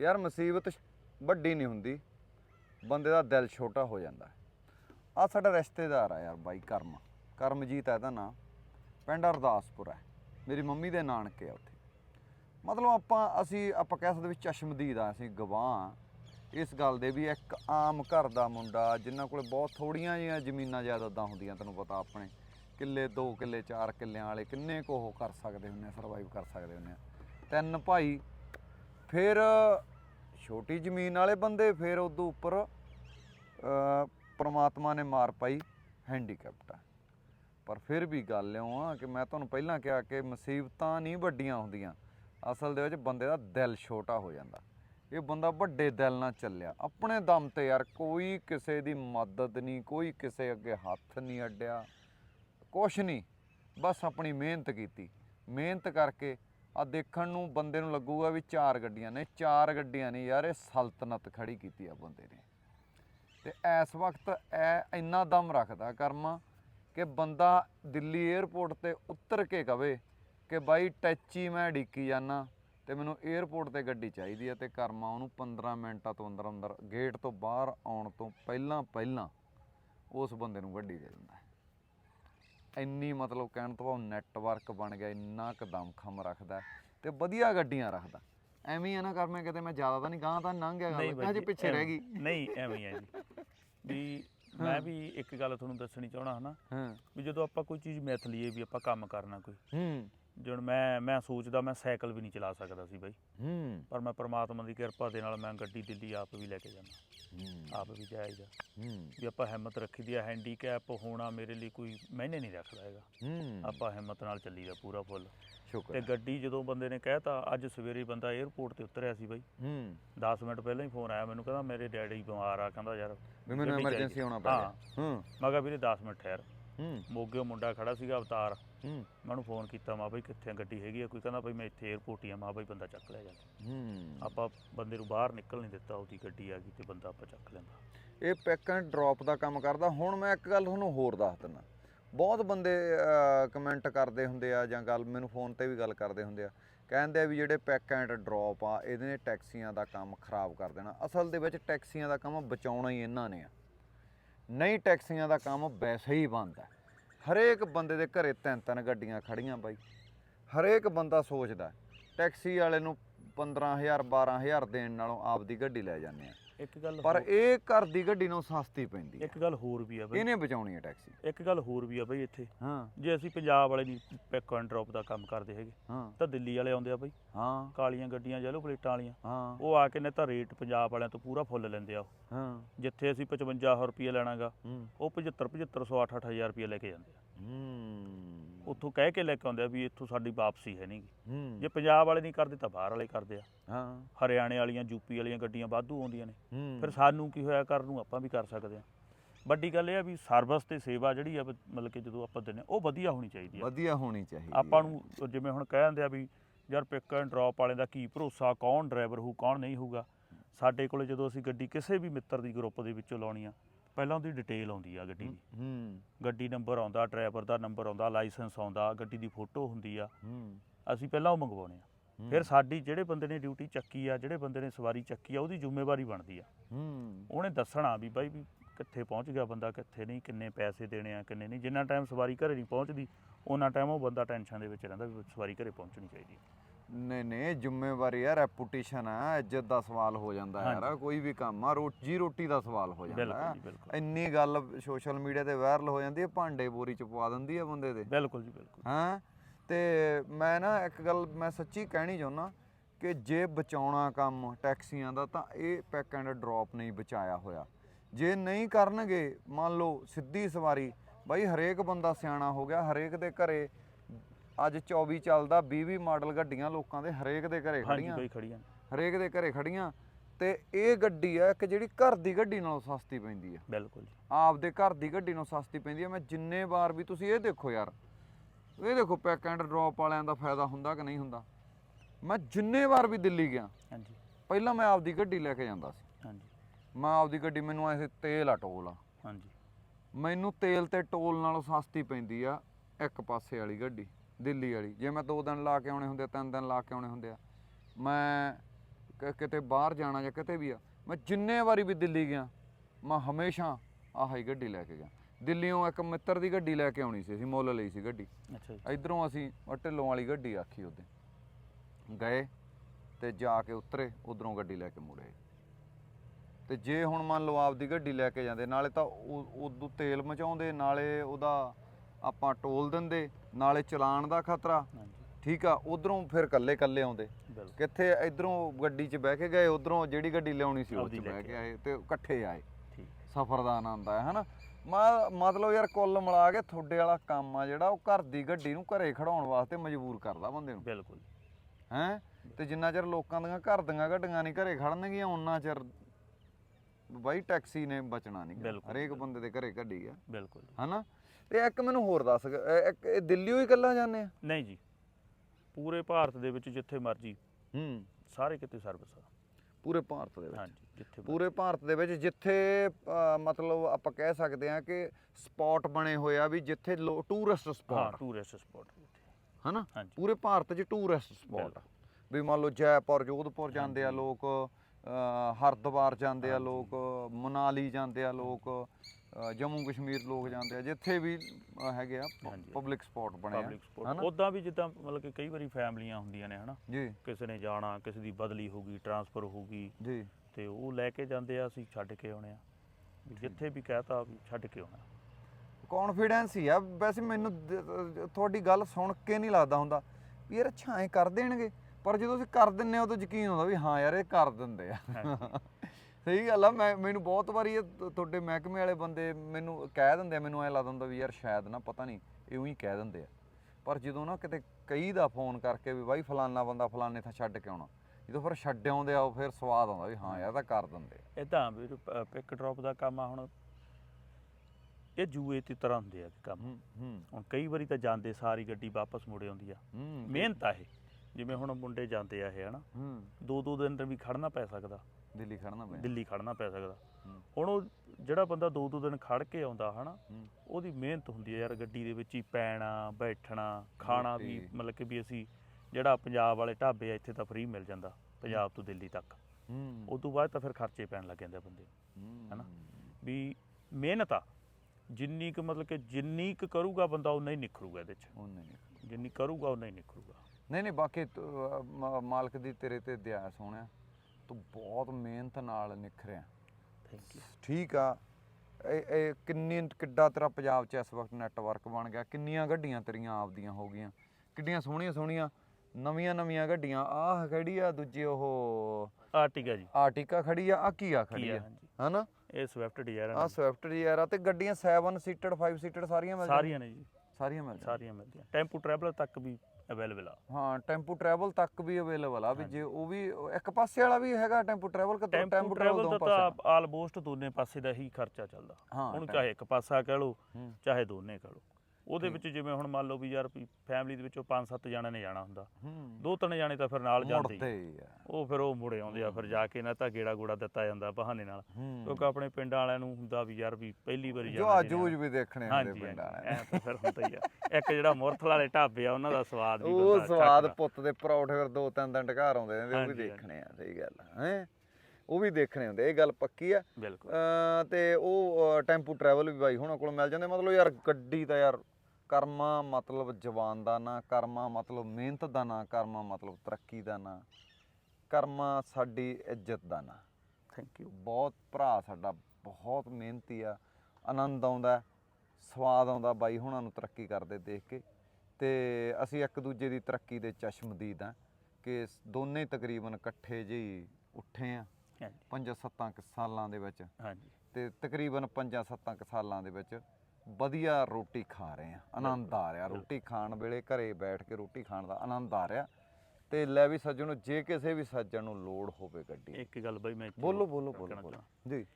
ਯਾਰ ਮੁਸੀਬਤ ਵੱਡੀ ਨਹੀਂ ਹੁੰਦੀ। ਬੰਦੇ ਦਾ ਦਿਲ ਛੋਟਾ ਹੋ ਜਾਂਦਾ ਆ ਸਾਡਾ ਰਿਸ਼ਤੇਦਾਰ ਆ ਯਾਰ ਬਾਈ ਕਰਮ। ਕਰਮਜੀਤ ਹੈ ਇਹਦਾ ਨਾਂ ਪਿੰਡ ਅਰਦਾਸਪੁਰ ਹੈ ਮੇਰੀ ਮੰਮੀ ਦੇ ਨਾਨਕੇ ਆ ਉੱਥੇ। ਮਤਲਬ ਆਪਾਂ, ਅਸੀਂ, ਆਪਾਂ ਕਹਿ ਸਕਦੇ ਵੀ ਚਸ਼ਮਦੀਦ ਆ, ਅਸੀਂ ਗਵਾਹ ਆ। ਇਸ ਗੱਲ ਦੇ ਵੀ ਇੱਕ ਆਮ ਘਰ ਦਾ ਮੁੰਡਾ, ਜਿਨ੍ਹਾਂ ਕੋਲੇ ਬਹੁਤ ਥੋੜੀਆਂ ਜਿਹੀਆਂ ਜ਼ਮੀਨਾਂ ਜਾਇਦਾਦਾਂ ਹੁੰਦੀਆਂ, ਤੈਨੂੰ ਪਤਾ ਆਪਣੇ। ਕਿੱਲੇ 2 ਕਿੱਲੇ 4 ਕਿੱਲਿਆਂ ਵਾਲੇ, ਕਿੰਨੇ ਕੁ ਉਹ ਕਰ ਸਕਦੇ ਹੁੰਦੇ ਆ ਸਰਵਾਈਵ ਕਰ ਸਕਦੇ ਹੁੰਦੇ ਆ। ਤਿੰਨ ਭਾਈ ਫਿਰ ਛੋਟੀ ਜ਼ਮੀਨ ਵਾਲੇ ਬੰਦੇ ਫਿਰ ਉਦੋਂ ਉੱਪਰ ਪਰਮਾਤਮਾ ਨੇ ਮਾਰ ਪਾਈ ਹੈਂਡੀਕੈਪਟ ਪਰ ਫਿਰ ਵੀ ਗੱਲ ਇਉਂ ਆ ਕਿ ਮੈਂ ਤੁਹਾਨੂੰ ਪਹਿਲਾਂ ਕਿਹਾ ਕਿ ਮੁਸੀਬਤਾਂ ਨਹੀਂ ਵੱਡੀਆਂ ਹੁੰਦੀਆਂ। ਅਸਲ ਦੇ ਵਿੱਚ ਬੰਦੇ ਦਾ ਦਿਲ ਛੋਟਾ ਹੋ ਜਾਂਦਾ। ਇਹ ਬੰਦਾ ਵੱਡੇ ਦਿਲ ਨਾਲ ਚੱਲਿਆ। ਆਪਣੇ ਦਮ ਤੇ ਯਾਰ ਕੋਈ ਕਿਸੇ ਦੀ ਮਦਦ ਨਹੀਂ, ਕੋਈ ਕਿਸੇ ਅੱਗੇ ਹੱਥ ਨਹੀਂ ਅੱਡਿਆ। ਕੁਛ ਨਹੀਂ। ਬਸ ਆਪਣੀ ਮਿਹਨਤ ਕੀਤੀ। ਮਿਹਨਤ ਕਰਕੇ ਆ ਦੇਖਣ ਨੂੰ ਬੰਦੇ ਨੂੰ ਲੱਗੂਗਾ ਵੀ ਚਾਰ ਗੱਡੀਆਂ ਨੇ, ਚਾਰ ਗੱਡੀਆਂ ਨਹੀਂ ਯਾਰ, ਇਹ ਸਲਤਨਤ ਖੜੀ ਕੀਤੀ ਆ ਬੰਦੇ ਨੇ। ਤੇ ਇਸ ਵਕਤ ਐ ਇੰਨਾ ਦਮ ਰੱਖਦਾ ਕਰਮਾ ਕਿ ਬੰਦਾ ਦਿੱਲੀ 에ਅਰਪੋਰਟ ਤੇ ਉਤਰ ਕੇ ਕਵੇ ਕਿ ਬਾਈ ਟੈਚੀ ਮੈਂ ਢੀਕੀ ਜਾਣਾ ਤੇ ਮੈਨੂੰ 에ਅਰਪੋਰਟ ਤੇ ਗੱਡੀ ਚਾਹੀਦੀ ਹੈ ਤੇ ਕਰਮਾ ਉਹਨੂੰ 15 ਮਿੰਟਾਂ ਤੋਂ ਅੰਦਰ ਅੰਦਰ ਗੇਟ ਤੋਂ ਬਾਹਰ ਆਉਣ ਤੋਂ ਪਹਿਲਾਂ ਪਹਿਲਾਂ ਉਸ ਬੰਦੇ ਨੂੰ ਗੱਡੀ ਦੇ ਦਿੰਦਾ। ਇੰਨੀ ਮਤਲਬ ਕਹਿਣ ਤੋਂ ਭਾਵ ਨੈਟਵਰਕ ਬਣ ਗਿਆ ਇੰਨਾ ਕੁ ਦਮਖਮ ਰੱਖਦਾ ਤੇ ਵਧੀਆ ਗੱਡੀਆਂ ਰੱਖਦਾ ਐਵੇਂ ਆ ਨਾ ਕਰਮੇ ਕਿਤੇ ਮੈਂ ਜ਼ਿਆਦਾ ਤਾਂ ਨਹੀਂ ਗਾਂ ਤਾਂ ਲੰਘ ਗਿਆ ਗੱਲ ਹਜੇ ਪਿੱਛੇ ਰਹਿ ਗਈ। ਨਹੀਂ ਐਵੇਂ ਹੈ ਜੀ। ਵੀ ਮੈਂ ਵੀ ਇੱਕ ਗੱਲ ਤੁਹਾਨੂੰ ਦੱਸਣੀ ਚਾਹਣਾ ਹਨਾ ਵੀ ਜਦੋਂ ਆਪਾਂ ਕੋਈ ਚੀਜ਼ ਮਿੱਥ ਲਈਏ ਵੀ ਆਪਾਂ ਕੰਮ ਕਰਨਾ ਕੋਈ ਹੂੰ। ਜਿਵੇਂ ਮੈਂ ਮੈਂ ਸੋਚਦਾ ਮੈਂ ਸਾਈਕਲ ਵੀ ਨਹੀਂ ਚਲਾ ਸਕਦਾ ਸੀ ਬਾਈ। ਹੂੰ। ਪਰ ਮੈਂ ਪ੍ਰਮਾਤਮਾ ਦੀ ਕਿਰਪਾ ਦੇ ਨਾਲ ਮੈਂ ਗੱਡੀ ਦਿੱਲੀ ਆਪ ਵੀ ਲੈ ਕੇ ਜਾਂਦਾ। ਹੂੰ। ਆਪ ਵੀ ਜਾਇਦਾ ਹੂੰ। ਵੀ ਆਪਾਂ ਹਿੰਮਤ ਰੱਖੀ ਦੀ ਆ ਹੈਂਡੀਕੈਪ ਹੋਣਾ ਮੇਰੇ ਲਈ ਕੋਈ ਮੈਨੇ ਨਹੀਂ ਰੱਖਦਾ ਹੈਗਾ। ਹੂੰ। ਆਪਾਂ ਹਿੰਮਤ ਨਾਲ ਚੱਲੀਦਾ ਪੂਰਾ ਫੁੱਲ। ਸ਼ੁਕਰ ਤੇ। ਗੱਡੀ ਜਦੋਂ ਬੰਦੇ ਨੇ ਕਹਿਤਾ ਅੱਜ ਸਵੇਰੇ ਬੰਦਾ 에ਅਰਪੋਰਟ ਤੇ ਉਤਰਿਆ ਸੀ ਬਾਈ। ਹੂੰ। 10 ਮਿੰਟ ਪਹਿਲਾਂ ਹੀ ਫੋਨ ਆਇਆ ਮੈਨੂੰ ਕਹਿੰਦਾ ਮੇਰੇ ਡੈਡੀ ਬਿਮਾਰ ਆ ਕਹਿੰਦਾ ਯਾਰ ਮੈਨੂੰ ਐਮਰਜੈਂਸੀ। ਆਉਣਾ ਪੈ ਹਾਂ ਗਿਆ। ਹੂੰ। ਮੈਂ ਕਿਹਾ ਵੀਰੇ 10 ਮਿੰਟ ਠਹਿਰ। ਹੂੰ। ਮੋਗੇ ਮੁੰਡਾ ਖੜਾ ਸੀਗਾ ਅਵਤਾਰ। ਹੂੰ। ਮੈਂ ਉਹਨੂੰ ਫੋਨ ਕੀਤਾ ਮਾ ਬਈ ਕਿੱਥੇ ਆ, ਗੱਡੀ ਹੈਗੀ ਆ? ਕੋਈ ਕਹਿੰਦਾ ਬਈ ਮੈਂ ਇੱਥੇ 에ਅਰਪੋਰਟ ਹੀ ਆ। ਮਾ ਬਈ ਬੰਦਾ ਚੱਕ ਲਿਆ ਜਾਂਦਾ ਹੂੰ। ਆਪਾਂ ਬੰਦੇ ਨੂੰ ਬਾਹਰ ਨਿਕਲ ਨਹੀਂ ਦਿੱਤਾ ਉਹਦੀ ਗੱਡੀ ਆ ਗਈ ਤੇ ਬੰਦਾ ਆਪਾਂ ਚੱਕ ਲੈਂਦਾ। ਇਹ ਪਿਕ ਐਂਡ ਡ੍ਰੌਪ ਦਾ ਕੰਮ ਕਰਦਾ। ਹੁਣ ਮੈਂ ਇੱਕ ਗੱਲ ਤੁਹਾਨੂੰ ਹੋਰ ਦੱਸ ਦਿੰਦਾ। ਬਹੁਤ ਬੰਦੇ ਕਮੈਂਟ ਕਰਦੇ ਹੁੰਦੇ ਆ ਜਾਂ ਗੱਲ ਮੈਨੂੰ ਫੋਨ ਤੇ ਵੀ ਗੱਲ ਕਰਦੇ ਹੁੰਦੇ ਆ। ਕਹਿੰਦੇ ਆ ਵੀ ਜਿਹੜੇ ਪਿਕ ਐਂਡ ਡ੍ਰੌਪ ਆ ਇਹਦੇ ਨੇ ਟੈਕਸੀਆਂ ਦਾ ਕੰਮ ਖਰਾਬ ਕਰ ਦੇਣਾ। ਅਸਲ ਦੇ ਵਿੱਚ ਟੈਕਸੀਆਂ ਦਾ ਕੰਮ ਬਚਾਉਣਾ ਹੀ ਇਹਨਾਂ ਨੇ ਆ। ਨਹੀਂ ਟੈਕਸੀਆਂ ਦਾ ਕੰਮ ਵੈਸੇ ਹੀ ਬੰਦ ਹੈ ਹਰੇਕ ਬੰਦੇ ਦੇ ਘਰੇ ਤਿੰਨ ਤਿੰਨ ਗੱਡੀਆਂ ਖੜੀਆਂ ਬਾਈ। ਹਰੇਕ ਬੰਦਾ ਸੋਚਦਾ ਟੈਕਸੀ ਵਾਲੇ ਨੂੰ 15000 12000 ਦੇਣ ਨਾਲੋਂ ਆਪਦੀ ਗੱਡੀ ਲੈ ਜਾਂਦੇ ਆ। ਇੱਕ ਗੱਲ ਪਰ ਇਹ ਘਰ ਦੀ ਗੱਡੀ ਨੂੰ ਸਸਤੀ ਪੈਂਦੀ ਹੈ ਇੱਕ ਗੱਲ ਹੋਰ ਵੀ ਆ ਬਈ। ਇਹਨੇ ਬਚਾਉਣੀ ਹੈ ਟੈਕਸੀ। ਇੱਕ ਗੱਲ ਹੋਰ ਵੀ ਆ ਬਈ ਇੱਥੇ। ਹਾਂ। ਜੇ ਅਸੀਂ ਪੰਜਾਬ ਵਾਲੇ ਨਹੀਂ ਪਿਕ ਐਂਡ ਡ੍ਰੌਪ ਦਾ ਕੰਮ ਕਰਦੇ ਹੈਗੇ ਤਾਂ ਦਿੱਲੀ ਵਾਲੇ ਆਉਂਦੇ ਆ ਬਈ। ਹਾਂ। ਕਾਲੀਆਂ ਗੱਡੀਆਂ ਯੈਲੋ ਪਲੇਟਾਂ ਵਾਲੀਆਂ। ਹਾਂ। ਉਹ ਆ ਕੇ ਨੇ ਤਾਂ ਰੇਟ ਪੰਜਾਬ ਵਾਲਿਆਂ ਤੋਂ ਪੂਰਾ ਫੁੱਲ ਲੈਂਦੇ ਆ ਉਹ। ਹਾਂ। ਜਿੱਥੇ ਅਸੀਂ 5500 ਰੁਪਏ ਲੈਣਾਗਾ ਉਹ 75 7500 8 8000 ਰੁਪਏ ਲੈ ਕੇ ਜਾਂਦੇ ਆ। ਹੂੰ। ਉੱਥੋਂ ਕਹਿ ਕੇ ਲੈ ਕੇ ਆਉਂਦੇ ਆ ਵੀ ਇੱਥੋਂ ਸਾਡੀ ਵਾਪਸੀ ਹੈ ਨਹੀਂਗੀ ਹੂੰ। ਜੇ ਪੰਜਾਬ ਵਾਲੇ ਨਹੀਂ ਕਰਦੇ ਤਾਂ ਬਾਹਰ ਵਾਲੇ ਕਰਦੇ ਆ। ਹਾਂ। ਹਰਿਆਣੇ ਵਾਲੀਆਂ ਯੂਪੀ ਵਾਲੀਆਂ ਗੱਡੀਆਂ ਵਾਧੂ ਆਉਂਦੀਆਂ ਨੇ। ਫਿਰ ਸਾਨੂੰ ਕੀ ਹੋਇਆ ਕਰਨ ਨੂੰ ਆਪਾਂ ਵੀ ਕਰ ਸਕਦੇ ਆ। ਵੱਡੀ ਗੱਲ ਇਹ ਆ ਵੀ ਸਰਵਿਸ ਤੇ ਸੇਵਾ ਜਿਹੜੀ ਆ ਮਤਲਬ ਕਿ ਜਦੋਂ ਆਪਾਂ ਆ ਉਹ ਵਧੀਆ ਹੋਣੀ ਚਾਹੀਦੀ ਆ। ਵਧੀਆ ਹੋਣੀ ਚਾਹੀਦੀ ਆਪਾਂ। ਨੂੰ ਜਿਵੇਂ ਹੁਣ ਕਹਿ ਦਿੰਦੇ ਆ ਵੀ ਯਾਰ ਪਿਕ ਐਂਡ ਡ੍ਰੌਪ ਵਾਲੇ ਦਾ ਕੀ ਭਰੋਸਾ ਕੌਣ ਡਰਾਈਵਰ ਹੋਊ ਕੌਣ ਨਹੀਂ ਹੋਊਗਾ। ਸਾਡੇ ਕੋਲੇ ਜਦੋਂ ਅਸੀਂ ਗੱਡੀ ਕਿਸੇ ਵੀ ਮਿੱਤਰ ਦੀ ਗਰੁੱਪ ਦੇ ਵਿੱਚੋਂ ਲਾਉਣੀ ਆ ਪਹਿਲਾਂ ਉਹਦੀ ਡਿਟੇਲ ਆਉਂਦੀ ਆ ਗੱਡੀ ਦੀ। ਹੂੰ। ਗੱਡੀ ਨੰਬਰ ਆਉਂਦਾ ਡਰਾਈਵਰ ਦਾ ਨੰਬਰ ਆਉਂਦਾ ਲਾਇਸੈਂਸ ਆਉਂਦਾ ਗੱਡੀ ਦੀ ਫੋਟੋ ਹੁੰਦੀ ਆ। ਹੂੰ। ਅਸੀਂ ਪਹਿਲਾਂ ਉਹ ਮੰਗਵਾਉਣੇ ਆ। ਫਿਰ ਸਾਡੀ ਜਿਹੜੇ ਬੰਦੇ ਨੇ ਡਿਊਟੀ ਚੱਕੀ ਆ ਜਿਹੜੇ ਬੰਦੇ ਨੇ ਸਵਾਰੀ ਚੱਕੀ ਆ ਉਹਦੀ ਜ਼ਿੰਮੇਵਾਰੀ ਬਣਦੀ ਆ। ਹੂੰ। ਉਹਨੇ ਦੱਸਣਾ ਵੀ ਬਾਈ ਵੀ ਕਿੱਥੇ ਪਹੁੰਚ ਗਿਆ ਬੰਦਾ ਕਿੱਥੇ ਨਹੀਂ ਕਿੰਨੇ ਪੈਸੇ ਦੇਣੇ ਆ ਕਿੰਨੇ ਨਹੀਂ। ਜਿੰਨਾ ਟਾਈਮ ਸਵਾਰੀ ਘਰੇ ਨਹੀਂ ਪਹੁੰਚਦੀ ਉਹਨਾਂ ਟਾਈਮ ਉਹ ਬੰਦਾ ਟੈਨਸ਼ਨ ਦੇ ਵਿੱਚ ਰਹਿੰਦਾ ਵੀ ਸਵਾਰੀ ਘਰੇ ਪਹੁੰਚਣੀ ਚਾਹੀਦੀ ਹੈ ਨਹੀਂ ਨਹੀਂ ਜ਼ਿੰਮੇਵਾਰੀ ਹੈ ਰੈਪੂਟੇਸ਼ਨ ਹੈ ਇੱਜ਼ਤ ਦਾ ਸਵਾਲ ਹੋ ਜਾਂਦਾ ਹੈ ਯਾਰ ਕੋਈ ਵੀ ਕੰਮ ਆ ਰੋਜੀ ਰੋਟੀ ਦਾ ਸਵਾਲ ਹੋ ਜਾਂਦਾ। ਇੰਨੀ ਗੱਲ ਸੋਸ਼ਲ ਮੀਡੀਆ ਤੇ ਵਾਇਰਲ ਹੋ ਜਾਂਦੀ ਹੈ ਭਾਂਡੇ ਬੋਰੀ ਚ ਪਵਾ ਦਿੰਦੀ ਹੈ ਬੰਦੇ ਦੇ। ਬਿਲਕੁਲ ਜੀ ਬਿਲਕੁਲ। ਹਾਂ? ਤੇ ਮੈਂ ਨਾ ਇੱਕ ਗੱਲ ਮੈਂ ਸੱਚੀ ਕਹਿਣੀ ਚਾਹੁੰਦਾ ਕਿ ਜੇ ਬਚਾਉਣਾ ਕੰਮ ਟੈਕਸੀਆਂ ਦਾ ਤਾਂ ਇਹ ਪੈਕ ਐਂਡ ਡ੍ਰੌਪ ਨਹੀਂ ਬਚਾਇਆ ਹੋਇਆ। ਜੇ ਨਹੀਂ ਕਰਨਗੇ ਮੰਨ ਲਓ ਸਿੱਧੀ ਸਵਾਰੀ ਬਾਈ ਹਰੇਕ ਬੰਦਾ ਸਿਆਣਾ ਹੋ ਗਿਆ ਹਰੇਕ ਦੇ ਘਰੇ ਅੱਜ 24 ਚੱਲਦਾ 20 20 ਮਾਡਲ ਗੱਡੀਆਂ ਲੋਕਾਂ ਦੇ ਹਰੇਕ ਦੇ ਘਰੇ ਹਾਂਜੀ ਖੜੀਆਂ ਹਰੇਕ ਦੇ ਘਰੇ ਖੜੀਆਂ ਤੇ ਇਹ ਗੱਡੀ ਆ ਇੱਕ ਜਿਹੜੀ ਘਰ ਦੀ ਗੱਡੀ ਨਾਲੋਂ ਸਸਤੀ ਪੈਂਦੀ ਆ। ਬਿਲਕੁਲ ਜੀ। ਆਪਦੇ ਘਰ ਦੀ ਗੱਡੀ ਨੂੰ ਸਸਤੀ ਪੈਂਦੀ ਹੈ ਮੈਂ ਜਿੰਨੇ ਵਾਰ ਵੀ ਤੁਸੀਂ ਇਹ ਦੇਖੋ ਯਾਰ ਇਹ ਦੇਖੋ ਪੈਕ ਐਂਡ ਡ੍ਰੌਪ ਵਾਲਿਆਂ ਦਾ ਫਾਇਦਾ ਹੁੰਦਾ ਕਿ ਨਹੀਂ ਹੁੰਦਾ? ਮੈਂ ਜਿੰਨੇ ਵਾਰ ਵੀ ਦਿੱਲੀ ਗਿਆ ਹਾਂਜੀ। ਪਹਿਲਾਂ ਮੈਂ ਆਪਦੀ ਗੱਡੀ ਲੈ ਕੇ ਜਾਂਦਾ ਸੀ। ਹਾਂਜੀ। ਮੈਂ ਆਪਦੀ ਗੱਡੀ ਮੈਨੂੰ ਐਸੇ ਤੇਲ ਆ ਟੋਲ ਆ। ਹਾਂਜੀ। ਮੈਨੂੰ ਤੇਲ ਤੇ ਟੋਲ ਨਾਲੋਂ ਸਸਤੀ ਪੈਂਦੀ ਆ ਇੱਕ ਪਾਸੇ ਵਾਲੀ ਗੱਡੀ। ਦਿੱਲੀ ਵਾਲੀ। ਜੇ ਮੈਂ ਦੋ ਦਿਨ ਲਾ ਕੇ ਆਉਣੇ ਹੁੰਦੇ ਤਿੰਨ ਦਿਨ ਲਾ ਕੇ ਆਉਣੇ ਹੁੰਦੇ ਆ ਮੈਂ ਕਿਤੇ ਬਾਹਰ ਜਾਣਾ ਜਾਂ ਕਿਤੇ ਵੀ ਆ ਮੈਂ ਜਿੰਨੇ ਵਾਰੀ ਵੀ ਦਿੱਲੀ ਗਿਆ ਮੈਂ ਹਮੇਸ਼ਾ ਆਹ ਹੀ ਗੱਡੀ ਲੈ ਕੇ ਗਿਆ। ਦਿੱਲੀੋਂ ਇੱਕ ਮਿੱਤਰ ਦੀ ਗੱਡੀ ਲੈ ਕੇ ਆਉਣੀ ਸੀ ਅਸੀਂ ਮੁੱਲ ਲਈ ਸੀ ਗੱਡੀ। ਅੱਛਾ ਇਧਰੋਂ ਅਸੀਂ ਢਿੱਲੋਂ ਵਾਲੀ ਗੱਡੀ ਆਖੀ ਉਹਦੇ। ਗਏ ਤੇ ਜਾ ਕੇ ਉਤਰੇ ਉਧਰੋਂ ਗੱਡੀ ਲੈ ਕੇ ਮੁੜੇ। ਤੇ ਜੇ ਹੁਣ ਮੰਨ ਲਓ ਆਪਦੀ ਗੱਡੀ ਲੈ ਕੇ ਜਾਂਦੇ ਨਾਲੇ ਤਾਂ ਉਹ ਉਦੋਂ ਤੇਲ ਮਚਾਉਂਦੇ ਨਾਲੇ ਉਹਦਾ ਆਪਾਂ ਟੋਲ ਦਿੰਦੇ ਨਾਲੇ ਚਲਾਨ ਦਾ ਖਤਰਾ। ਠੀਕ ਆ ਉਧਰੋਂ ਫਿਰ ਕੱਲੇ ਕੱਲੇ ਆਉਂਦੇ। ਕਿੱਥੇ ਇਧਰੋਂ ਗੱਡੀ 'ਚ ਬਹਿ ਕੇ ਗਏ ਉਧਰੋਂ ਜਿਹੜੀ ਗੱਡੀ ਲਿਆਉਣੀ ਸੀ ਉਹ 'ਚ ਬਹਿ ਕੇ ਆਏ। ਤੇ ਇਕੱਠੇ ਆਏ। ਸਫ਼ਰ ਦਾ ਆਨੰਦ ਆਇਆ ਹਨਾ? ਮਾ- ਮਤਲਬ ਯਾਰ ਕੁੱਲ ਮਿਲਾ ਕੇ ਤੁਹਾਡੇ ਵਾਲਾ ਕੰਮ ਆ ਜਿਹੜਾ ਉਹ ਘਰ ਦੀ ਗੱਡੀ ਨੂੰ ਘਰੇ ਖੜਾਉਣ ਵਾਸਤੇ ਮਜਬੂਰ ਕਰਦਾ ਬੰਦੇ ਨੂੰ। ਬਿਲਕੁਲ। ਹੈ? ਤੇ ਜਿੰਨਾ ਚਿਰ ਲੋਕਾਂ ਦੀਆਂ ਘਰ ਦੀਆਂ ਗੱਡੀਆਂ ਨਹੀਂ ਘਰੇ ਖੜਨਗੀਆਂ ਉਹਨਾਂ ਚਿਰ ਬਾਈ ਟੈਕਸੀ ਨੇ ਬਚਣਾ ਨਹੀਂ ਹਰੇਕ ਬੰਦੇ ਦੇ ਘਰੇ ਗੱਡੀ ਆ। ਬਿਲਕੁਲ। ਹਨਾ? ਤੇ ਇੱਕ ਮੈਨੂੰ ਹੋਰ ਦੱਸ ਇੱਕ ਇਹ ਦਿੱਲੀੋਂ ਹੀ ਇਕੱਲਾ ਜਾਂਦੇ ਆ? ਨਹੀਂ ਜੀ। ਪੂਰੇ ਭਾਰਤ ਦੇ ਵਿੱਚ ਜਿੱਥੇ ਮਰਜ਼ੀ। ਹੂੰ। ਸਾਰੇ ਕਿਤੇ ਸਰਵਿਸ ਆ। ਪੂਰੇ ਭਾਰਤ ਦੇ ਵਿੱਚ? ਹਾਂਜੀ ਜਿੱਥੇ ਪੂਰੇ ਭਾਰਤ ਦੇ ਵਿੱਚ ਜਿੱਥੇ ਮਤਲਬ ਆਪਾਂ ਕਹਿ ਸਕਦੇ ਆ ਕਿ ਸਪੌਟ ਬਣੇ ਹੋਏ ਆ ਵੀ ਜਿੱਥੇ ਟੂਰਿਸਟ ਹਾਂ ਸਪੌਟ ਟੂਰਿਸਟ ਸਪੌਟ ਹਨਾ? ਹਾਂਜੀ। ਪੂਰੇ ਭਾਰਤ 'ਚ ਟੂਰਿਸਟ ਸਪੌਟ ਆ। ਵੀ ਮੰਨ ਲਓ ਜੈਪੁਰ ਜੋਧਪੁਰ ਜਾਂਦੇ ਆ ਲੋਕ ਅ, ਹਰਿਦੁਆਰ ਜਾਂਦੇ ਆ। ਲੋਕ ਮਨਾਲੀ ਜਾਂਦੇ ਆ ਲੋਕ। ਜੰਮੂ ਕਸ਼ਮੀਰ ਲੋਕ ਜਾਂਦੇ ਆ ਜਿੱਥੇ ਵੀ ਹੈਗੇ ਆ। ਪਬਲਿਕ ਸਪੌਟ ਬਣੇ ਆ ਪਬਲਿਕ ਸਪੌਟ? ਉਦਾਂ ਵੀ ਜਿੱਦਾਂ ਮਤਲਬ ਕਿ ਕਈ ਵਾਰੀ ਫੈਮਲੀਆਂ ਹੁੰਦੀਆਂ ਨੇ ਹਨਾ? ਜੀ। ਕਿਸੇ ਨੇ ਜਾਣਾ ਕਿਸੇ ਦੀ ਬਦਲੀ ਹੋ ਗਈ ਟਰਾਂਸਫਰ ਹੋ ਗਈ ਜੀ। ਤੇ ਉਹ ਲੈ ਕੇ ਜਾਂਦੇ ਆ ਅਸੀਂ ਛੱਡ ਕੇ ਆਉਣੇ ਆ। ਜਿੱਥੇ ਵੀ ਕਹਤਾ ਛੱਡ ਕੇ ਆਉਣਾ। ਕੌਨਫੀਡੈਂਸ ਹੀ ਆ। ਵੈਸੇ ਮੈਨੂੰ ਤੁਹਾਡੀ ਗੱਲ ਸੁਣ ਕੇ ਨਹੀਂ ਲੱਗਦਾ ਹੁੰਦਾ ਵੀ ਯਾਰ ਅੱਛਾ ਐ ਕਰ ਦੇਣਗੇ। ਪਰ ਜਦੋਂ ਤੁਸੀਂ ਕਰ ਦਿੰਨੇ ਹੋ ਤਾਂ ਯਕੀਨ ਹੁੰਦਾ ਵੀ ਹਾਂ ਯਾਰ ਇਹ ਕਰ ਦਿੰਦੇ ਆ। ਸਹੀ ਗੱਲ ਆ ਮੈਂ ਮੈਨੂੰ ਬਹੁਤ ਵਾਰੀ ਇਹ ਤ- ਤੁਹਾਡੇ ਮਹਿਕਮੇ ਵਾਲੇ ਬੰਦੇ ਮੈਨੂੰ ਕਹਿ ਦਿੰਦੇ ਆ ਮੈਨੂੰ ਐ ਲੱਗਦਾ ਹੁੰਦਾ ਵੀ ਯਾਰ ਸ਼ਾਇਦ ਨਾ ਪਤਾ ਨਹੀਂ ਇਉਂ ਹੀ ਕਹਿ ਦਿੰਦੇ ਆ। ਪਰ ਜਦੋਂ ਨਾ ਕਿਤੇ ਕਈ ਦਾ ਫੋਨ ਕਰਕੇ ਵੀ ਬਾਈ ਫਲਾਨਾ ਬੰਦਾ ਫਲਾਣੇ ਥਾਂ ਛੱਡ ਕੇ ਆਉਣਾ ਜਦੋਂ ਫਿਰ ਛੱਡ ਆਉਂਦੇ ਆ ਉਹ ਫਿਰ ਸਵਾਦ ਆਉਂਦਾ ਵੀ ਹਾਂ ਯਾਰ ਇਹ ਤਾਂ ਕਰ ਦਿੰਦੇ ਆ। ਇਦਾਂ ਵੀ ਪਿਕ ਡ੍ਰੌਪ ਦਾ ਕੰਮ ਆ ਹੁਣ। ਇਹ ਜੂਏ ਦੀ ਤਰ੍ਹਾਂ ਹੁੰਦੇ ਆ ਇਹ ਕੰਮ ਹੁਣ ਕਈ ਵਾਰੀ ਤਾਂ ਜਾਂਦੇ ਸਾਰੀ ਗੱਡੀ ਵਾਪਸ ਮੁੜ ਆਉਂਦੀ ਆ। ਮਿਹਨਤ ਆ ਇਹ। ਜਿਵੇਂ ਹੁਣ ਮੁੰਡੇ ਜਾਂਦੇ ਆ ਇਹ ਹਨਾ? ਹੂੰ। ਦੋ ਦੋ ਦਿਨ ਵੀ ਖੜਨਾ ਪੈ ਸਕਦਾ। ਦਿੱਲੀ ਖੜਨਾ ਪੈਂਦਾ ਦਿੱਲੀ ਖੜਨਾ ਪੈ ਸਕਦਾ। ਹੁਣ ਉਹ ਜਿਹੜਾ ਬੰਦਾ ਦੋ ਦੋ ਦਿਨ ਖੜ ਕੇ ਆਉਂਦਾ ਹਨਾ? ਉਹਦੀ ਮਿਹਨਤ ਹੁੰਦੀ ਹੈ ਯਾਰ ਗੱਡੀ ਦੇ ਵਿੱਚ ਹੀ ਪੈਣਾ ਬੈਠਣਾ ਖਾਣਾ ਵੀ। ਮਤਲਬ ਕਿ ਵੀ ਅਸੀਂ ਜਿਹੜਾ ਪੰਜਾਬ ਵਾਲੇ ਢਾਬੇ ਆ ਇੱਥੇ ਤਾਂ ਫ੍ਰੀ ਮਿਲ ਜਾਂਦਾ ਪੰਜਾਬ ਤੋਂ ਦਿੱਲੀ ਤੱਕ। ਹੂੰ। ਉਸ ਤੋਂ ਬਾਅਦ ਤਾਂ ਫਿਰ ਖਰਚੇ ਪੈਣ ਲੱਗ ਜਾਂਦੇ ਬੰਦੇ ਨੂੰ। ਹਨਾ? ਵੀ ਮਿਹਨਤ ਆ। ਜਿੰਨੀ ਕੁ ਮਤਲਬ ਕਿ ਜਿੰਨੀ ਕੁ ਕਰੂਗਾ ਬੰਦਾ ਉਨਾ ਹੀ ਨਿਖਰੂਗਾ ਇਹਦੇ 'ਚ। ਉਹ ਨਹੀਂ ਜਿੰਨੀ ਕਰੂਗਾ ਉਨਾ ਹੀ ਨਿਖਰੂਗਾ। ਨਹੀਂ ਨਹੀਂ ਬਾਕੀ ਮਾਲਕ ਦੀ ਤੇਰੇ ਤੇ ਦਇਆ ਸੋਹਣਿਆ। ਤੂੰ ਬਹੁਤ ਮਿਹਨਤ ਨਾਲ ਨਿਖਰਿਆ ਥੈਂਕ ਯੂ ਠੀਕ ਆ। ਇਹ ਇਹ ਕਿੰਨੀ ਕਿੱਡਾ ਤੇਰਾ ਪੰਜਾਬ 'ਚ ਇਸ ਵਕਤ ਨੈਟਵਰਕ ਬਣ ਗਿਆ। ਕਿੰਨੀਆਂ ਗੱਡੀਆਂ ਤੇਰੀਆਂ ਆਪਦੀਆਂ ਹੋ ਗਈਆਂ। ਕਿੱਡੀਆਂ ਸੋਹਣੀਆਂ ਸੋਹਣੀਆਂ। ਨਵੀਆਂ ਨਵੀਆਂ ਗੱਡੀਆਂ। ਆਹ ਖੜੀ ਆ ਦੂਜੀ ਉਹ ਆਰਟਿਕਾ ਜੀ। ਆਰਟਿਕਾ ਖੜੀ ਆ। ਆ ਕੀ ਆ? ਖੜੀ ਆ ਹਨਾ? ਇਹ ਸਵਿਫਟ ਡਿਜ਼ਾਇਰ ਆ ਸਵਿਫਟ ਡਿਜ਼ਾਇਰ ਆ ਤੇ ਗੱਡੀਆਂ 7 ਸੀਟਡ 5 ਸੀਟਡ ਸਾਰੀਆਂ ਮਿਲ ਸਾਰੀਆਂ ਨੇ ਜੀ। ਸਾਰੀਆਂ ਮਿਲ ਜਾਂਦੀਆਂ। ਸਾਰੀਆਂ ਮਿਲਦੀਆਂ। ਟੈਂਪੂ ਟਰੈਵਲਰ ਤੱਕ ਵੀ ਅਵੇਲੇਬਲ ਆ। ਹਾਂ ਟੈਂਪੂ ਟਰੈਵਲ ਤੱਕ ਵੀ ਅਵੇਲੇਬਲ ਆ ਵੀ ਜੇ ਉਹ ਵੀ ਇੱਕ ਪਾਸੇ ਵਾਲਾ ਵੀ ਹੈਗਾ ਟੈਂਪੂ ਟਰੈਵਲ ਕਿ ਟੈਂਪੂ ਟੈਂਪੂ ਟਰੈਵਲ ਦਾ ਤਾਂ ਆਲਮੋਸਟ ਦੋਨੇ ਪਾਸੇ ਦਾ ਹੀ ਖਰਚਾ ਚੱਲਦਾ। ਹਾਂ ਉਹਨੂੰ ਟੈਂ- ਚਾਹੇ ਇੱਕ ਪਾਸਾ ਕਹਿ ਲਓ। ਚਾਹੇ ਦੋਨੇ ਕਹਿ ਲਓ। ਉਹਦੇ ਵਿੱਚ ਜਿਵੇਂ ਹੁਣ ਮੰਨ ਲਓ ਵੀ ਯਾਰ ਫੈਮਿਲੀ ਦੇ ਵਿੱਚੋਂ ਪੰਜ ਸੱਤ ਜਣਾਂ ਨੇ ਜਾਣਾ ਹੁੰਦਾ। ਦੋ ਤਿੰਨ ਜਾਣੇ ਤਾਂ ਫਿਰ ਨਾਲ ਜਾਂਦੇ ਹੀ ਉਹ ਫਿਰ ਉਹ ਮੁੜੇ ਆਉਂਦੇ ਆ ਫਿਰ ਜਾ ਕੇ ਨਾ ਤਾਂ ਗੇੜਾ ਗੂੜਾ ਦਿੱਤਾ ਜਾਂਦਾ ਬਹਾਨੇ ਨਾਲ। ਕਿਉਂਕਿ ਆਪਣੇ ਪਿੰਡਾਂ ਵਾਲਿਆਂ ਨੂੰ ਹੁੰਦਾ ਵੀ ਯਾਰ ਵੀ ਪਹਿਲੀ ਵਾਰੀ ਜੋ ਜਾਣਾ ਜੂਜ ਵੀ ਦੇਖਣੇ ਹੁੰਦੇ ਪਿੰਡਾਂ ਵਾਲਿਆਂ ਤਾਂ ਫਿਰ ਹੁੰਦਾ ਹੀ ਆ। ਇੱਕ ਜਿਹੜਾ ਮੁਰਥਲ ਵਾਲੇ ਢਾਬੇ ਆ ਉਹਨਾਂ ਦਾ ਸਵਾਦ ਵੀ ਉਹ ਸਵਾਦ। ਪੁੱਤ ਦੇ ਪਰੌਠੇ ਫਿਰ ਦੋ ਤਿੰਨ ਦਿਨ ਢਕਾਰ ਆਉਂਦੇ ਨੇ ਉਹ ਵੀ ਦੇਖਣੇ ਆ ਸਹੀ ਗੱਲ ਹੈ। ਉਹ ਵੀ ਦੇਖਣੇ ਹੁੰਦੇ ਇਹ ਗੱਲ ਪੱਕੀ ਆ। ਤੇ ਉਹ ਟੈਂਪੂ ਟਰੈਵਲ ਵੀ ਬਾਈ ਹੁਣਾਂ ਕੋਲ ਮਿਲ ਜਾਂਦੇ ਮਤਲਬ ਯਾਰ ਗੱਡੀ ਤਾਂ ਯਾਰ ਕਰਮਾ ਮਤਲਬ ਜਵਾਨ ਦਾ ਨਾਂ ਕਰਮਾ ਮਤਲਬ ਮਿਹਨਤ ਦਾ ਨਾਂ ਕਰਮਾ ਮਤਲਬ ਤਰੱਕੀ ਦਾ ਨਾਂ ਕਰਮਾ ਸਾਡੀ ਇੱਜ਼ਤ ਦਾ ਨਾਂ। ਥੈਂਕ ਯੂ ਬਹੁਤ ਭਰਾ ਸਾਡਾ ਬਹੁਤ ਮਿਹਨਤੀ ਆ ਆਨੰਦ ਆਉਂਦਾ ਸਵਾਦ ਆਉਂਦਾ ਬਾਈ ਹੁਣਾਂ ਨੂੰ ਤਰੱਕੀ ਕਰਦੇ ਦੇਖ ਕੇ। ਤੇ ਅਸੀਂ ਇੱਕ ਦੂਜੇ ਦੀ ਤਰੱਕੀ ਦੇ ਚਸ਼ਮਦੀਦ ਆ ਕਿ ਦੋਨੇ ਤਕਰੀਬਨ ਇਕੱਠੇ ਜਿਹੀ ਉੱਠੇ ਆ ਹਾਂਜੀ। ਪੰਜਾਂ ਸੱਤਾਂ ਕੁ ਸਾਲਾਂ ਦੇ ਵਿੱਚ। ਹਾਂਜੀ। ਤੇ ਤਕਰੀਬਨ ਪੰਜਾਂ ਸੱਤਾਂ ਕੁ ਸਾਲਾਂ ਦੇ ਵਿੱਚ ਵਧੀਆ ਰੋਟੀ ਖਾ ਰਹੇ ਆ ਆਨੰਦ ਆ ਰਿਹਾ। ਰੋਟੀ ਖਾਣ ਵੇਲੇ ਘਰੇ ਬੈਠ ਕੇ ਰੋਟੀ ਖਾਣ ਦਾ ਆਨੰਦ ਆ ਰਿਹਾ। ਤੇ ਲੈ ਵੀ ਸੱਜਣ ਨੂੰ ਜੇ ਕਿਸੇ ਵੀ ਸੱਜਣ ਨੂੰ ਲੋੜ ਹੋਵੇ ਗੱਡੀ। ਇੱਕ ਗੱਲ ਬਈ ਮੈਂ ਬੋਲੋ ਬੋਲੋ ਬੋਲੋ ਬੋਲੋ। ਜੀ।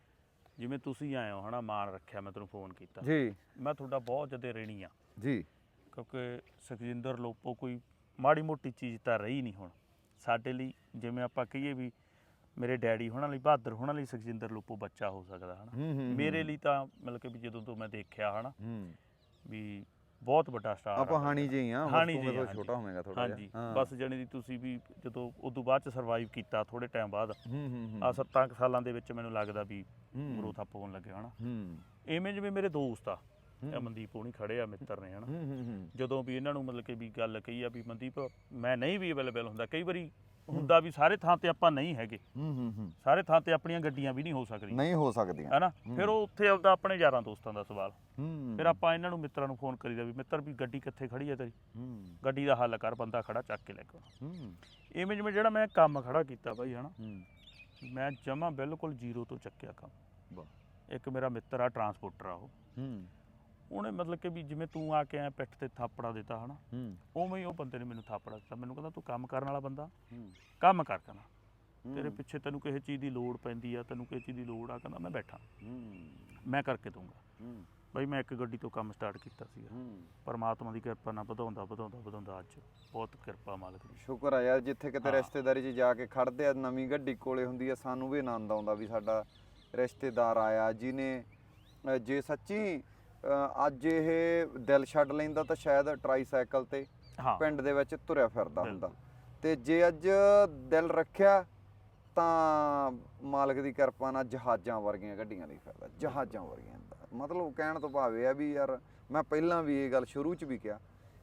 ਜਿਵੇਂ ਤੁਸੀਂ ਆਏ ਹੋ ਹਨਾ ਮਾਣ ਰੱਖਿਆ ਮੈਂ ਤੁਹਾਨੂੰ ਫੋਨ ਕੀਤਾ। ਜੀ। ਮੈਂ ਤੁਹਾਡਾ ਬਹੁਤ ਜ਼ਿਆਦਾ ਰੇਣੀ ਆ ਜੀ। ਕਿਉਂਕਿ ਸੁਖਜਿੰਦਰ ਲੋਪੋ ਕੋਈ ਮਾੜੀ ਮੋਟੀ ਚੀਜ਼ ਤਾਂ ਰਹੀ ਨਹੀਂ ਹੁਣ। ਸਾਡੇ ਲਈ ਜਿਵੇਂ ਆਪਾਂ ਕਹੀਏ ਵੀ ਮੇਰੇ ਡੈਡੀ ਹੋਣਾ ਲਈ ਬਹਾਦਰ ਹੋਣਾ ਲਈ ਸੁਖਜਿੰਦਰ ਲੋਪੋ ਬੱਚਾ ਹੋ ਸਕਦਾ ਹਨਾ? ਮੇਰੇ ਲਈ ਤਾਂ ਮਤਲਬ ਕਿ ਵੀ ਜਦੋਂ ਤੋਂ ਮੈਂ ਦੇਖਿਆ ਹਨਾ? ਵੀ ਬਹੁਤ ਵੱਡਾ ਸਟਾਰ ਆਪਾਂ ਹਾਣੀ ਜਿਹੀ ਆ ਹਾਣੀ ਤੂੰ ਜਿਹੇ ਤੋਂ ਛੋਟਾ ਹੋਵੇਗਾ ਥੋੜਾ ਹਾਂਜੀ। ਬਸ ਜਾਣੀ ਦੀ ਤੁਸੀਂ ਵੀ ਜਦੋਂ ਉਦੋਂ ਬਾਅਦ ਚ ਸਰਵਾਈਵ ਕੀਤਾ ਥੋੜੇ ਟਾਈਮ ਬਾਅਦ। ਆ 7 ਸਾਲਾਂ ਦੇ ਵਿੱਚ ਮੈਨੂੰ ਲੱਗਦਾ ਵੀ। ਗਰੋਥ ਅਪ ਹੋਣ ਲੱਗੇ ਹਨਾ? ਇਵੇਂ ਜਿਵੇਂ ਮੇਰੇ ਦੋਸਤ ਆ ਮਨਦੀਪ ਹੋਣੀ ਖੜੇ ਆ ਮਿੱਤਰ ਨੇ ਹਨਾ? ਜਦੋਂ ਵੀ ਇਹਨਾਂ ਨੂੰ ਮਤਲਬ ਕਿ ਵੀ ਗੱਲ ਕਹੀ ਆ ਵੀ ਮਨਦੀਪ ਮੈਂ ਨਹੀਂ ਵੀ ਅਵੇਲੇਬਲ ਹੁੰਦਾ ਕਈ ਵਾਰੀ ਹੁੰਦਾ ਵੀ ਸਾਰੇ ਥਾਂ ਤੇ ਆਪਾਂ ਨਹੀਂ ਹੈਗੇ। ਹੂੰ ਹੂੰ ਹੂੰ। ਸਾਰੇ ਥਾਂ ਤੇ ਆਪਣੀਆਂ ਗੱਡੀਆਂ ਵੀ ਨਹੀਂ ਹੋ ਸਕਦੀਆਂ। ਨਹੀਂ ਹੋ ਸਕਦੀਆਂ। ਹਨਾ? ਫਿਰ ਉਹ ਉੱਥੇ ਆਉਂਦਾ ਆਪਣੇ ਯਾਰਾਂ ਦੋਸਤਾਂ ਦਾ ਸਵਾਲ। ਹੂੰ। ਫਿਰ ਆਪਾਂ ਇਹਨਾਂ ਨੂੰ ਮਿੱਤਰਾਂ ਨੂੰ ਫੋਨ ਕਰੀਦਾ ਵੀ ਮਿੱਤਰ ਵੀ ਗੱਡੀ ਕਿੱਥੇ ਖੜੀ ਹੈ ਤੇਰੀ? ਹੂੰ। ਗੱਡੀ ਦਾ ਹੱਲ ਕਰ ਬੰਦਾ ਖੜਾ ਚੱਕ ਕੇ ਲੈ ਕੇ। ਹੂੰ। ਇਵੇਂ ਜਿਵੇਂ ਜਿਹੜਾ ਮੈਂ ਕੰਮ ਖੜਾ ਕੀਤਾ ਬਾਈ ਹਨਾ? ਹੂੰ। ਮੈਂ ਜਮਾ ਬਿਲਕੁਲ ਜ਼ੀਰੋ ਤੋਂ ਚੱਕਿਆ ਕੰਮ। ਵਾਹ। ਇੱਕ ਮੇਰਾ ਮਿੱਤਰ ਆ ਟਰਾਂਸਪੋਰਟਰ ਆ ਉਹ। ਹੂੰ। ਉਹਨੇ ਮਤਲਬ ਕਿ ਵੀ ਜਿਵੇਂ ਤੂੰ ਆ ਕੇ ਐ ਪਿੱਠ ਤੇ ਥਾਪੜਾ ਦਿੱਤਾ ਹਨਾ ਹੂੰ। ਉਵੇਂ ਹੀ ਉਹ ਬੰਦੇ ਨੇ ਮੈਨੂੰ ਥਾਪੜਾ ਦਿੱਤਾ। ਮੈਨੂੰ ਕਹਿੰਦਾ ਤੂੰ ਕੰਮ ਕਰਨ ਵਾਲਾ ਬੰਦਾ ਹੂੰ। ਕੰਮ ਕਰ ਕਰਨਾ ਤੇਰੇ। ਪਿੱਛੇ ਤੈਨੂੰ ਕਿਸੇ ਚੀਜ਼ ਦੀ ਲੋੜ ਪੈਂਦੀ ਆ ਤੈਨੂੰ ਕਿਸੇ ਚੀਜ਼ ਦੀ ਲੋੜ ਆ ਕਹਿੰਦਾ ਮੈਂ ਬੈਠਾ। ਹੂੰ। ਮੈਂ ਕਰਕੇ ਦੂੰਗਾ ਹੂੰ। ਬਾਈ ਮੈਂ ਇੱਕ ਗੱਡੀ ਤੋਂ ਕੰਮ ਸਟਾਰਟ ਕੀਤਾ ਸੀਗਾ। ਹੂੰ। ਪਰਮਾਤਮਾ ਦੀ ਕਿਰਪਾ ਨਾਲ ਵਧਾਉਂਦਾ ਵਧਾਉਂਦਾ ਵਧਾਉਂਦਾ ਅੱਜ। ਬਹੁਤ ਕਿਰਪਾ ਮਾਲਕ ਦੀ। ਸ਼ੁਕਰ ਆ ਯਾਰ ਜਿੱਥੇ ਕਿਤੇ ਹਾਂ। ਰਿਸ਼ਤੇਦਾਰੀ 'ਚ ਜਾ ਕੇ ਖੜਦੇ ਆ ਨਵੀਂ ਗੱਡੀ ਕੋਲੇ ਹੁੰਦੀ ਆ ਸਾਨੂੰ ਵੀ ਆਨੰਦ ਆਉਂਦਾ ਵੀ ਸਾਡਾ ਰਿਸ਼ਤੇਦਾਰ ਆਇਆ ਜਿਹਨੇ ਅ, ਜੇ ਸੱਚੀ ਅੱਜ ਇਹ ਦਿਲ ਛੱਡ ਲੈਂਦਾ ਤਾਂ ਸ਼ਾਇਦ ਟਰਾਈਸਾਈਕਲ ਤੇ ਹਾਂ। ਪਿੰਡ ਦੇ ਵਿੱਚ ਤੁਰਿਆ ਫਿਰਦਾ ਹੁੰਦਾ। ਤੇ ਜੇ ਅੱਜ ਦਿਲ ਰੱਖਿਆ ਤਾਂ ਮਾਲਕ ਦੀ ਕਿਰਪਾ ਨਾਲ ਜਹਾਜ਼ਾਂ ਵਰਗੀਆਂ ਗੱਡੀਆਂ ਲਈ ਫਿਰਦਾ ਜਹਾਜ਼ਾਂ ਵਰਗੀਆਂ ਦਾ ਮਤਲਬ ਕਹਿਣ ਤੋਂ ਭਾਵ ਇਹ ਆ ਵੀ ਯਾਰ ਮੈਂ ਪਹਿਲਾਂ ਵੀ ਇਹ ਗੱਲ ਸ਼ੁਰੂ 'ਚ ਵੀ ਕਿਹਾ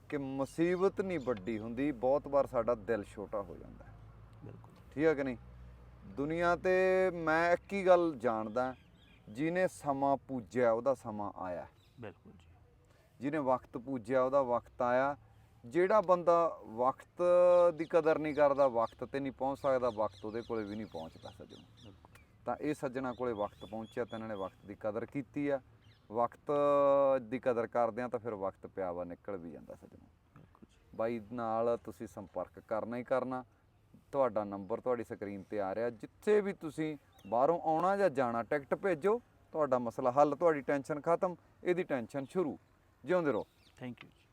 ਕਿ ਮੁਸੀਬਤ ਨਹੀਂ ਵੱਡੀ ਹੁੰਦੀ ਬਹੁਤ ਵਾਰ ਸਾਡਾ ਦਿਲ ਛੋਟਾ ਹੋ ਜਾਂਦਾ। ਹੈ ਬਿਲਕੁਲ। ਠੀਕ ਹੈ ਕਿ ਨਹੀਂ? ਦੁਨੀਆ ਤੇ ਮੈਂ ਇੱਕ ਹੀ ਗੱਲ ਜਾਣਦਾ ਜਿਹਨੇ ਸਮਾਂ ਪੂਜਿਆ ਉਹਦਾ ਸਮਾਂ ਆਇਆ। ਬਿਲਕੁਲ ਜੀ। ਜਿਹਨੇ ਵਕਤ ਪੂਜਿਆ ਉਹਦਾ ਵਕਤ ਆਇਆ। ਜਿਹੜਾ ਬੰਦਾ ਵਕਤ ਦੀ ਕਦਰ ਨਹੀਂ ਕਰਦਾ ਵਕਤ ਤੇ ਨਹੀਂ ਪਹੁੰਚ ਸਕਦਾ ਵਕਤ ਉਹਦੇ ਕੋਲੇ ਵੀ ਨਹੀਂ ਪਹੁੰਚਦਾ ਸੱਜਣੋ। ਤਾਂ ਇਹ ਸੱਜਣਾ ਕੋਲੇ ਵਕਤ ਪਹੁੰਚਿਆ ਤਾਂ ਇਹਨਾਂ ਨੇ ਵਕਤ ਦੀ ਕਦਰ ਕੀਤੀ ਆ। ਵਕਤ ਦੀ ਕਦਰ ਕਰਦੇ ਆ ਤਾਂ ਫਿਰ ਵਕਤ ਪਿਆ ਵਾ ਨਿਕਲ ਵੀ ਜਾਂਦਾ ਸੱਜਣੋ। ਬਾਈ ਨਾਲ ਤੁਸੀਂ ਸੰਪਰਕ ਕਰਨਾ ਹੀ ਕਰਨਾ। ਤੁਹਾਡਾ ਨੰਬਰ ਤੁਹਾਡੀ ਸਕਰੀਨ ਤੇ ਆ ਰਿਹਾ। ਜਿੱਥੇ ਵੀ ਤੁਸੀਂ ਬਾਹਰੋਂ ਆਉਣਾ ਜਾਂ ਜਾਣਾ ਟਿਕਟ ਭੇਜੋ। ਤੁਹਾਡਾ ਮਸਲਾ ਹੱਲ ਤੁਹਾਡੀ ਟੈਨਸ਼ਨ ਖਤਮ ਇਹਦੀ ਟੈਨਸ਼ਨ ਸ਼ੁਰੂ। ਜਿਉਂਦੇ ਰਹੋ। ਥੈਂਕ ਯੂ ਜੀ।